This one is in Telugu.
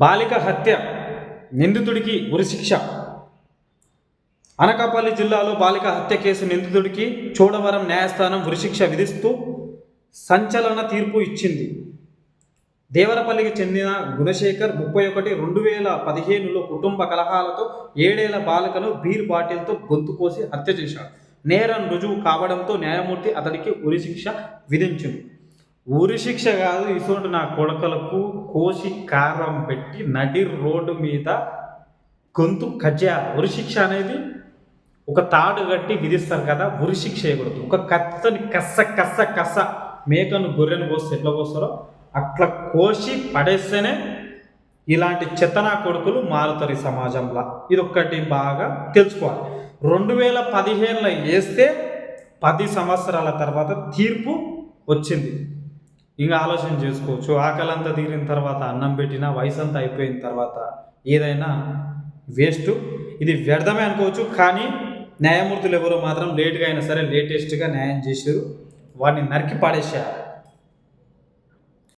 బాలిక హత్య నిందితుడికి ఉరిశిక్ష అనకాపల్లి జిల్లాలో బాలిక హత్య కేసు నిందితుడికి చోడవరం న్యాయస్థానం ఉరిశిక్ష విధిస్తూ సంచలన తీర్పు ఇచ్చింది. దేవరపల్లికి చెందిన గుణశేఖర్ ముప్పై ఒకటి రెండు వేల పదిహేనులో కుటుంబ కలహాలతో ఏడేళ్ళ బాలికను బీర్ బాటిల్తో గొంతు కోసి హత్య చేశాడు. నేరం రుజువు కావడంతో న్యాయమూర్తి అతడికి ఉరిశిక్ష విధించింది. ఉరిశిక్ష కాదు ఇటువంటి నా కొడకలకు కోసి కారం పెట్టి నడి రోడ్డు మీద గొంతు కజ్జా. ఉరిశిక్ష అనేది ఒక తాడు కట్టి విధిస్తారు కదా ఉరి శిక్ష చేయకూడదు. ఒక కత్తని కస్స కస్స కస్స మేకను గొర్రెను కోస్తే ఎట్లా కోస్తారో అట్లా కోసి పడేస్తేనే ఇలాంటి చెత్తనా కొడుకులు మారుతారు ఈ సమాజంలో. ఇదొక్కటి బాగా తెలుసుకోవాలి. రెండు వేల పదిహేనులో వేస్తే పది సంవత్సరాల తర్వాత తీర్పు వచ్చింది. ఇంకా ఆలోచన చేసుకోవచ్చు. ఆకలి అంతా తీరిన తర్వాత అన్నం పెట్టిన వయసు అంతా అయిపోయిన తర్వాత ఏదైనా వేస్ట్. ఇది వ్యర్థమే అనుకోవచ్చు కానీ న్యాయమూర్తులు ఎవరో మాత్రం లేట్గా అయినా సరే లేటెస్ట్గా న్యాయం చేశారు. వాడిని నరికి పాడేశారు.